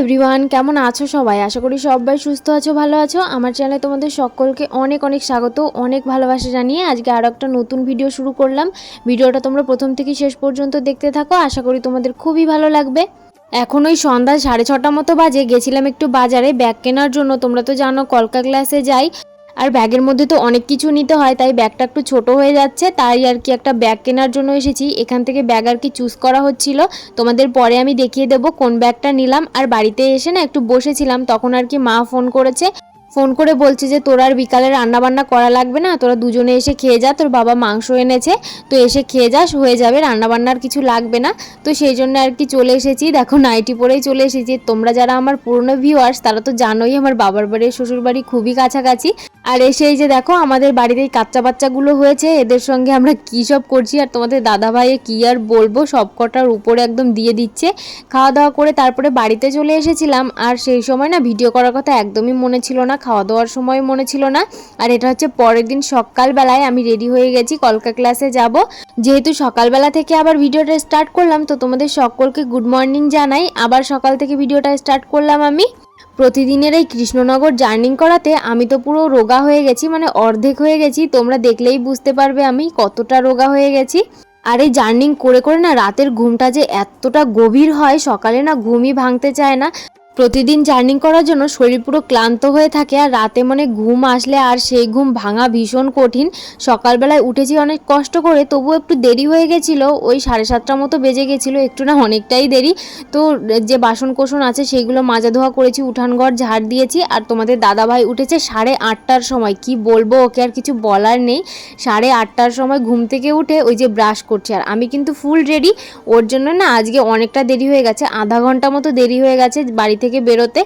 Everyone কেমন আছো সবাই? আশা করি সবাই সুস্থ আছো, ভালো আছো। আমার চ্যানেলে তোমাদের সকলকে অনেক অনেক স্বাগত, অনেক ভালোবাসা জানিয়ে আজকে আরও একটা নতুন ভিডিও শুরু করলাম। ভিডিওটা তোমরা প্রথম থেকে শেষ পর্যন্ত দেখতে থাকো, আশা করি তোমাদের খুবই ভালো লাগবে। এখন ওই সন্ধ্যা সাড়ে ছটা মতো বাজে, গেছিলাম একটু বাজারে, ব্যাগ কেনার জন্য, তোমরা তো জানো কলকা ক্লাসে যাই। আর ব্যাগের মধ্যে তো অনেক কিছু নিতে হয়, তাই ব্যাগটা একটু ছোট হয়ে যাচ্ছে, তাই আর কি একটা ব্যাগ কেনার জন্য এসেছি। এখান থেকে ব্যাগ আর কি চুজ করা হচ্ছিল। তোমাদের পরে আমি দেখিয়ে দেবো কোন ব্যাগটা নিলাম। আর বাড়িতে এসে না একটু বসেছিলাম, তখন আর কি মা ফোন করেছে। ফোন করে বলছে যে, তোর আর বিকালে রান্না বান্না করা লাগবে না, তোরা দুজনে এসে খেয়ে যা, তোর বাবা মাংস এনেছে, তো এসে খেয়ে যাস, হয়ে যাবে রান্না বান্নার কিছু লাগবে না। তো সেই জন্য আর কি চলে এসেছি। দেখো নাইটি পরেই চলে এসেছি। তোমরা যারা আমার পুরনো ভিউয়ার্স তারা তো জানোই আমার বাবার বাড়ি শ্বশুর বাড়ি খুবই কাছাকাছি। আর এসে এই যে দেখো, আমাদের বাড়িতে এই কাচ্চা বাচ্চাগুলো হয়েছে, এদের সঙ্গে আমরা কী সব করছি আর তোমাদের দাদা ভাইয়ে কী আর বলব, সব কটার উপরে একদম দিয়ে দিচ্ছে। খাওয়া দাওয়া করে তারপরে বাড়িতে চলে এসেছিলাম, আর সেই সময় না ভিডিও করার কথা একদমই মনে ছিল না, খাওয়া দাওয়ার সময় মনে ছিল না। আর এটা হচ্ছে পরের দিন সকালবেলায় আমি রেডি হয়ে গেছি, কলকা ক্লাসে যাব। যেহেতু সকালবেলা থেকে আবার ভিডিওটা স্টার্ট করলাম, তো তোমাদের সকলকে গুড মর্নিং জানাই। আবার সকাল থেকে ভিডিওটা স্টার্ট করলাম আমি। প্রতিদিনের এই কৃষ্ণনগর জার্নিং করাতে আমি তো পুরো রোগা হয়ে গেছি মানে অর্ধেক হয়ে গেছি। তোমরা দেখলেই বুঝতে পারবে আমি কতটা রোগা হয়ে গেছি। আর এই জার্নিং করে করে না রাতের ঘুমটা যে এতটা গভীর হয়, সকালে না ঘুমই ভাঙতে চায় না। প্রতিদিন জার্নিং করার জন্য শরীর পুরো ক্লান্ত হয়ে থাকে আর রাতে মানে ঘুম আসলে আর সেই ঘুম ভাঙা ভীষণ কঠিন। সকালবেলায় উঠেছি অনেক কষ্ট করে তবু একটু দেরি হয়ে গেছিল, ওই সাড়ে সাতটা মতো বেজে গেছিল, একটু না অনেকটাই দেরি। তো যে বাসন কোসন আছে সেইগুলো মাজা ধোয়া করেছি উঠান ঘর ঝাড় দিয়েছি আর তোমাদের দাদাভাই উঠেছে সাড়ে আটটার সময়। কি বলব ওকে আর কিছু বলার নেই। সাড়ে আটটার সময় ঘুম থেকে উঠে ওই যে ব্রাশ করছে। আর আমি কিন্তু ফুল রেডি, ওর জন্য না আজকে অনেকটা দেরি হয়ে গেছে, আধা ঘণ্টা মতো দেরি হয়ে গেছে বাড়ি থেকে বেরোতে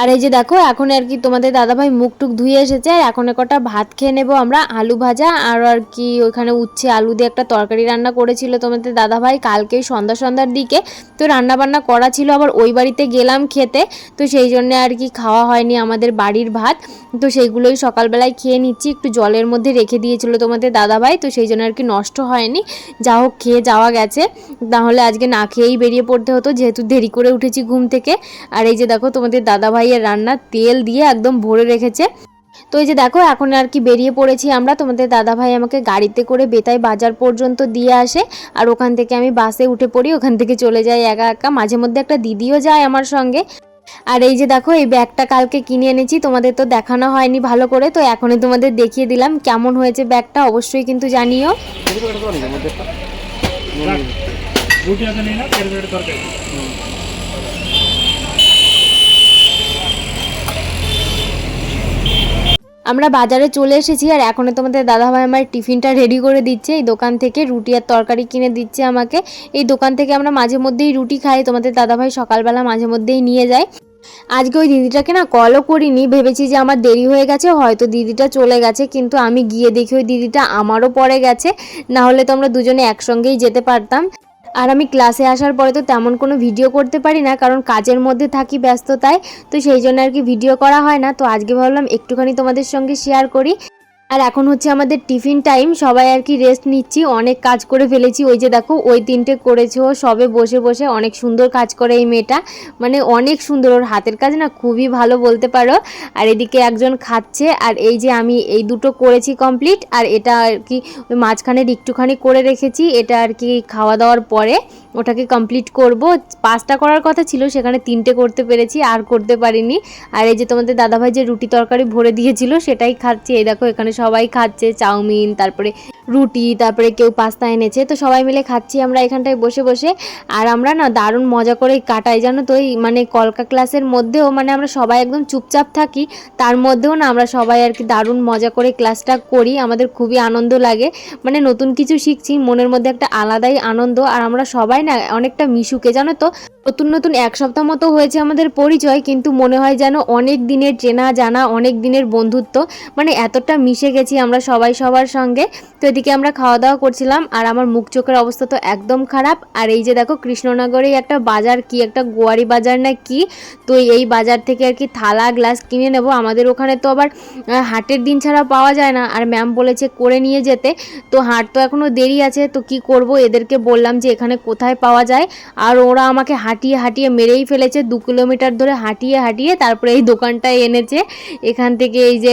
আর এই যে দেখো, এখন আর কি তোমাদের দাদাভাই মুখ টুক ধুয়ে এসেছে, আর এখন কটা ভাত খেয়ে নেব আমরা, আলু ভাজা, আর আর কি ওইখানে উচ্ছে আলু দিয়ে একটা তরকারি রান্না করেছিল তোমাদের দাদাভাই কালকেই সন্ধ্যা সন্ধ্যার দিকে। তো রান্না বান্না করা ছিল, আবার ওই বাড়িতে গেলাম খেতে, তো সেই জন্য আর কি খাওয়া হয়নি আমাদের বাড়ির ভাত। তো সেইগুলোই সকালবেলায় খেয়ে নিচ্ছি, একটু জলের মধ্যে রেখে দিয়েছিল তোমাদের দাদাভাই, তো সেই জন্য আর কি নষ্ট হয়নি। যা হোক, খেয়ে যাওয়া গেছে। তাহলে আজকে না খেয়েই বেরিয়ে পড়তে হতো, যেহেতু দেরি করে উঠেছি ঘুম থেকে। আর এই যে দেখো, তোমাদের দাদাভাইয়ের রান্না তেল দিয়ে একদম ভরে রেখেছে। তো এই যে দেখো, এখন আর কি বেরিয়ে পড়েছি আমরা। তোমাদের দাদাভাই আমাকে গাড়িতে করে বেতাই বাজার পর্যন্ত দিয়ে আসে আর ওখান থেকে আমি বাসে উঠে পড়ি, ওখান থেকে চলে যাই একা একা। মাঝে মধ্যে একটা দিদিও যায় আমার সঙ্গে। আর এই যে দেখো, এই ব্যাগটা কালকে কিনে এনেছি, তোমাদের তো দেখানো হয়নি ভালো করে, তো এখনই তোমাদের দেখিয়ে দিলাম কেমন হয়েছে ব্যাগটা, অবশ্যই কিন্তু জানিও। রুটি আছে নেই না তেল বেড়ে তরকারি আমরা বাজারে চলে এসেছি আর এখনই তোমাদের দাদাভাই আমার টিফিনটা রেডি করে দিচ্ছে। এই দোকান থেকে রুটি আর তরকারি কিনে দিচ্ছে আমাকে। এই দোকান থেকে আমরা মাঝে মধ্যেই রুটি খাই, তোমাদের দাদাভাই সকালবেলা মাঝে মধ্যেই নিয়ে যায়। আজকে ওই দিদিটাকে না কলও করিনি, ভেবেছি যে আমার দেরি হয়ে গেছে, হয়তো দিদিটা চলে গেছে, কিন্তু আমি গিয়ে দেখি ওই দিদিটা আমারও পড়ে গেছে। না হলে তো আমরা দুজনে একসঙ্গেই যেতে পারতাম। আর আমি ক্লাসে আসার পরে তো তেমন কোনো ভিডিও করতে পারি না, কারণ কাজের মধ্যে থাকি ব্যস্ততায়, তো সেই জন্য আর কি ভিডিও করা হয় না। তো আজকে ভাবলাম একটুখানি তোমাদের সঙ্গে শেয়ার করি। আর এখন হচ্ছে আমাদের টিফিন টাইম, সবাই আর কি রেস্ট নিচ্ছি, অনেক কাজ করে ফেলেছি। ওই যে দেখো, ওই তিনটে করেছে ও, সবে বসে বসে অনেক সুন্দর কাজ করে এই মেয়েটা। মানে অনেক সুন্দর, ওর হাতের কাজ না খুবই ভালো বলতে পারো। আর এদিকে একজন খাচ্ছে, আর এই যে আমি এই দুটো করেছি কমপ্লিট আর এটা আর কি ওই মাঝখানের একটুখানি করে রেখেছি, এটা আর কি খাওয়া দাওয়ার পরে ওটাকে কমপ্লিট করব। পাঁচটা করার কথা ছিল, সেখানে তিনটে করতে পেরেছি, আর করতে পারিনি। আর এই যে তোমাদের দাদাভাই যে রুটি তরকারি ভরে দিয়েছিল, সেটাই খাচ্ছি। এই দেখো, এখানে সবাই খাচ্ছে চাউমিন, তারপরে রুটি, তারপরে কেউ পাস্তা এনেছে। তো সবাই মিলে খাচ্ছি আমরা এখানটায় বসে বসে। আর আমরা না দারুণ মজা করে কাটাই, জানো তো? এই মানে কলকা ক্লাসের মধ্যেও মানে আমরা সবাই একদম চুপচাপ থাকি। তার মধ্যেও না আমরা সবাই আর কি দারুণ মজা করে ক্লাসটা করি। আমাদের খুবই আনন্দ লাগে। মানে নতুন কিছু শিখছি, মনের মধ্যে একটা আলাদাই আনন্দ। আর আমরা সবাই না অনেকটা মিশুকে, জানো তো? নতুন নতুন এক সপ্তাহ মতো হয়েছে আমাদের পরিচয়, কিন্তু মনে হয় যেন অনেক দিনের চেনা জানা, অনেক দিনের বন্ধুত্ব। মানে এতটা মিশে এসে গেছি আমরা সবাই সবার সঙ্গে। তো এদিকে আমরা খাওয়া দাওয়া করছিলাম, আর আমার মুখ চোখের অবস্থা তো একদম খারাপ। আর এই যে দেখো, কৃষ্ণনগরে একটা বাজার কি, একটা গোয়ারি বাজার না কি? তো এই বাজার থেকে আর কি থালা, গ্লাস কিনে নেব। আমাদের ওখানে তো আবার হাটের দিন ছাড়া পাওয়া যায় না। আর ম্যাম বলেছে করে নিয়ে যেতে। তো হাট তো এখনও দেরি আছে, তো কি করব? এদেরকে বললাম যে এখানে কোথায় পাওয়া যায়। আর ওরা আমাকে হাঁটিয়ে হাঁটিয়ে মেরেই ফেলেছে। দু কিলোমিটার ধরে হাঁটিয়ে হাঁটিয়ে তারপরে এই দোকানটায় এনেছে। এখান থেকে এই যে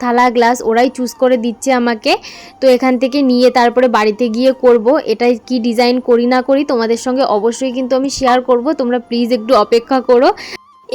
থালা, গ্লাস ওরাই চুজ করে দিচ্ছে আমাকে। তো এখান থেকে নিয়ে তারপরে বাড়িতে গিয়ে করব। এটাই কি ডিজাইন করি না করি তোমাদের সঙ্গে অবশ্যই কিন্তু আমি শেয়ার করব। তোমরা প্লিজ একটু অপেক্ষা করো।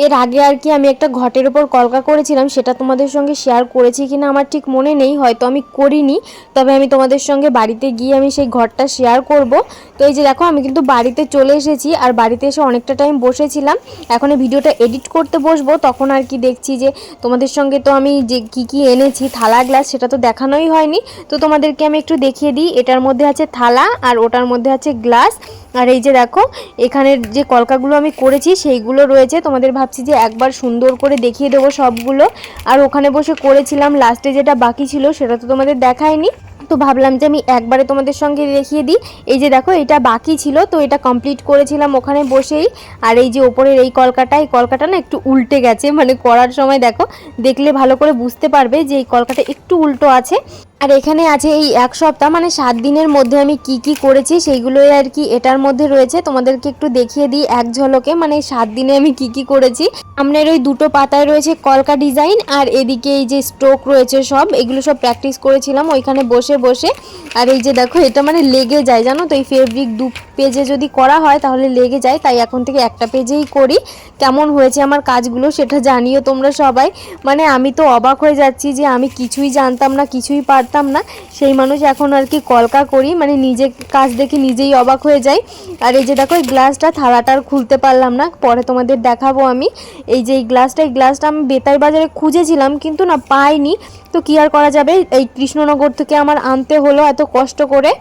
এর আগে আর কি আমি একটা ঘটের ওপর কলকা করেছিলাম, সেটা তোমাদের সঙ্গে শেয়ার করেছি কিনা আমার ঠিক মনে নেই, হয়তো আমি করিনি, তবে আমি তোমাদের সঙ্গে বাড়িতে গিয়ে আমি সেই ঘরটা শেয়ার করব। তো এই যে দেখো, আমি কিন্তু বাড়িতে চলে এসেছি আর বাড়িতে এসে অনেকটা টাইম বসেছিলাম। এখন এই ভিডিওটা এডিট করতে বসবো, তখন আর কি দেখছি যে তোমাদের সঙ্গে তো আমি যে কি কি এনেছি, থালা গ্লাস সেটা তো দেখানোই হয়নি। তো তোমাদেরকে আমি একটু দেখিয়ে দিই, এটার মধ্যে আছে থালা আর ওটার মধ্যে আছে গ্লাস আর এই যে দেখো, এখানের যে কলকাগুলো আমি করেছি, সেইগুলো রয়েছে। তোমাদের ভাবছি যে একবার সুন্দর করে দেখিয়ে দেবো সবগুলো। আর ওখানে বসে করেছিলাম, লাস্টে যেটা বাকি ছিল সেটা তো তোমাদের দেখায়নি। তো ভাবলাম যে আমি একবারে তোমাদের সঙ্গে দেখিয়ে দিই। এই যে দেখো, এটা বাকি ছিল, তো এটা কমপ্লিট করেছিলাম ওখানে বসেই। আর এই যে ওপরের এই কলকাটা এই কলকাটা না একটু উল্টে গেছে। মানে করার সময় দেখো, দেখলে ভালো করে বুঝতে পারবে যে এই কলকাটা একটু উল্টো আছে। আর এখানে আছে এই এক সপ্তাহ মানে সাত দিনের মধ্যে আমি কি কি করেছি সেইগুলোই আর কি এটার মধ্যে রয়েছে। তোমাদেরকে একটু দেখিয়ে দিই এক ঝলকে মানে সাত দিনে আমি কি কি করেছি। আপনার ওই দুটো পাতায় রয়েছে কলকা ডিজাইন আর এদিকে এই যে স্ট্রোক রয়েছে সব, এগুলো সব প্র্যাকটিস করেছিলাম ওইখানে বসে বসে। আর এই যে দেখো, এটা মানে লেগে যায়, জানো তো, এই ফেব্রিক দু পেজে যদি করা হয় তাহলে লেগে যায়, তাই এখন থেকে একটা পেজেই করি। কেমন হয়েছে আমার কাজগুলো সেটা জানিও তোমরা সবাই। মানে আমি তো অবাক হয়ে যাচ্ছি যে আমি কিছুই জানতাম না, কিছুই পারতাম না। সেই মানুষ এখন আর কি কলকা করি মানে নিজে কাজ দেখে নিজেই অবাক হয়ে যাই। আর এই যে দেখো, এই গ্লাসটা থালাটার খুলতে পারলাম না। পরে তোমাদের দেখাবো আমি। এই যে এই গ্লাসটা এই গ্লাসটা আমি বেতাই বাজারে খুঁজেছিলাম, কিন্তু না পাইনি। তো কি আর করা যাবে? এই কৃষ্ণনগর থেকে আমার আনতে হলো এত কষ্ট করে।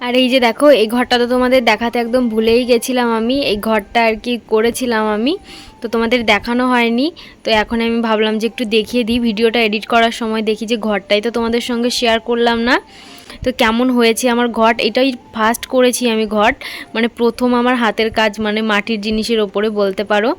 আর এই যে দেখো, এই ঘরটা তো তোমাদের দেখাতে একদম ভুলেই গেছিলাম আমি। এই ঘরটা আর কি করেছিলাম আমি, তো তোমাদের দেখানো হয়নি। তো এখন আমি ভাবলাম যে একটু দেখিয়ে দিই, ভিডিওটা এডিট করার সময় দেখি যে ঘরটাই তো তোমাদের সঙ্গে শেয়ার করলাম না। তো কেমন হয়েছে আমার ঘট? এটাই ফার্স্ট করেছি আমি ঘট। মানে প্রথম আমার হাতের কাজ মানে মাটির জিনিসের ওপরে বলতে পারো।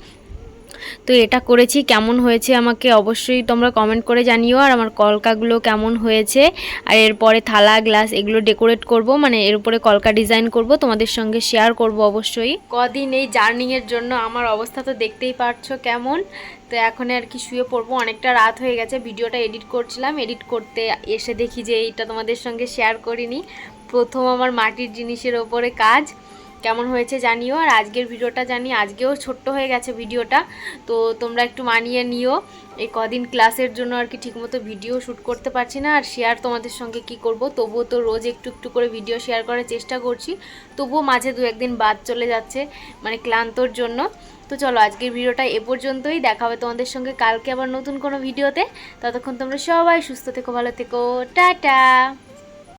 তো এটা করেছি, কেমন হয়েছে আমাকে অবশ্যই তোমরা কমেন্ট করে জানিও, আর আমার কলকাগুলো কেমন হয়েছে, আর এরপরে থালা, গ্লাস এগুলো ডেকোরেট করব মানে এর উপরে কলকা ডিজাইন করব, তোমাদের সঙ্গে শেয়ার করব অবশ্যই। কদিন এই জার্নিংয়ের জন্য আমার অবস্থা তো দেখতেই পারছ কেমন, তো এখন আর কি শুয়ে পড়ব, অনেকটা রাত হয়ে গেছে, ভিডিওটা এডিট করছিলাম এডিট করতে এসে দেখি যে এইটা তোমাদের সঙ্গে শেয়ার করিনি, প্রথম আমার মাটির জিনিসের ওপরে কাজ কেমন হয়েছে জানিও, আর আজকের ভিডিওটা জানি আজকেও ছোট্ট হয়ে গেছে ভিডিওটা, তো তোমরা একটু মানিয়ে নিও। এই কদিন ক্লাসের জন্য আর কি ঠিকমতো ভিডিও শ্যুট করতে পারছি না, আর শেয়ার তোমাদের সঙ্গে কি করব, তবুও তো রোজ একটু একটু করে ভিডিও শেয়ার করার চেষ্টা করছি, তবুও মাঝে দু একদিন বাদ চলে যাচ্ছে মানে ক্লান্তর জন্য। তো চলো আজকের ভিডিওটা এ পর্যন্তই, দেখা হবে তোমাদের সঙ্গে কালকে আবার নতুন কোনো ভিডিওতে, ততক্ষণ তোমরা সবাই সুস্থ থেকো, ভালো থেকো, টাটা!